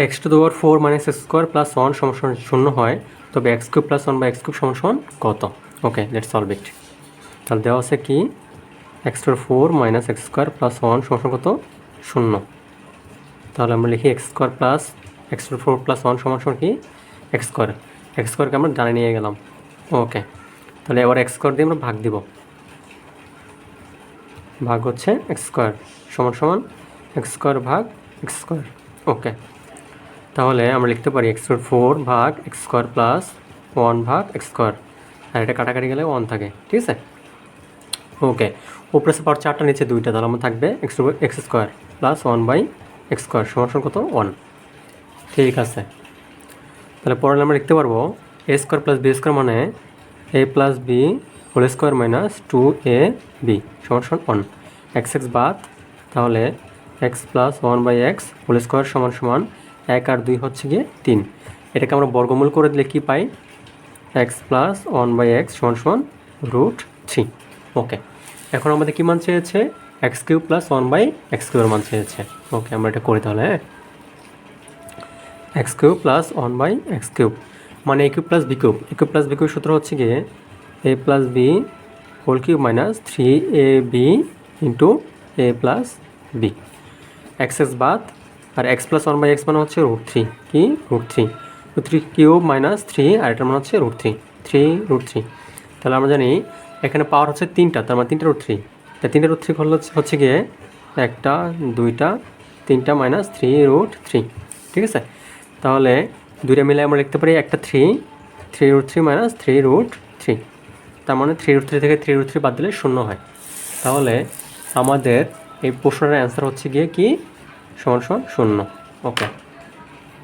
X to the power four minus x square plus one সমান শূন্য হয়, তবে এক্স কিউব প্লাস ওয়ান বা এক্স কিউব সমান কত? ওকে লেট সলভ ইট তাহলে দেওয়া আছে কি? X to four minus x square plus one সমান কত? শূন্য। তাহলে আমরা লিখি x square plus x to four plus one সমান সমান কি? X square. এক্স স্কোয়ারকে আমরা ডানে নিয়ে গেলাম। ওকে, তাহলে এবার এক্স স্কোয়ার দিয়ে আমরা ভাগ দিব। ভাগ হচ্ছে এক্স স্কোয়ার, সমান সমান এক্স স্কোয়ার ভাগ এক্স স্কোয়ার। ওকে তাহলে আমরা লিখতে পারি এক্স স্কোয়ার ফোর ভাগ এক্স স্কোয়ার প্লাস ওয়ান ভাগ এক্স স্কোয়ার আর এটা কাটাকাটি গেলে ওয়ান থাকে, ঠিক আছে? ওকে উপরে পাওয়ার চারটা, নিচে দুইটা, তাহলে আমার থাকবে x x square plus one by x square সমান কত? ওয়ান ঠিক আছে। তাহলে পরে আমরা লিখতে পারব a square plus b square মানে a plus b whole square minus two a b সমান সমান ওয়ান এক্স এক্স বাদ, তাহলে x plus one by x whole square সমান সমান এক আর দুই হচ্ছে গিয়ে তিন। এটাকে আমরা বর্গমূল করে দিলে কী পাই? X plus one by x সমান সমান রুট থ্রি ওকে এখন আমাদের কী মান চেয়েছে? X cube plus one by x কিউবের মান চেয়েছে। ওকে আমরা এটা করি তাহলে। হ্যাঁ x cube plus one by x cube মানে a plus b cube a plus b cube সূত্র হচ্ছে গিয়ে a plus b whole cube minus three a b into a plus b x x বাদ আর x plus one by x মানে হচ্ছে root three কি? Root three root three cube minus three আর এটার মানে হচ্ছে root three three root three তাহলে আমরা জানি এখানে পাওয়ার হচ্ছে তিনটা, তার মানে তিনটা রুট থ্রি তা তিনটা রুট থ্রি হলো হচ্ছে গিয়ে একটা, দুইটা, তিনটা মাইনাস থ্রি রুট থ্রি ঠিক আছে? তাহলে দুইটা মিলে আমরা লিখতে পারি একটা three three root three minus three root three তার মানে থ্রি রুট থ্রি থেকে থ্রি রুট থ্রি বাদ দিলে শূন্য হয়। তাহলে আমাদের এই প্রশ্নের অ্যান্সার হচ্ছে গিয়ে কি? সমান সমান শূন্য। ওকে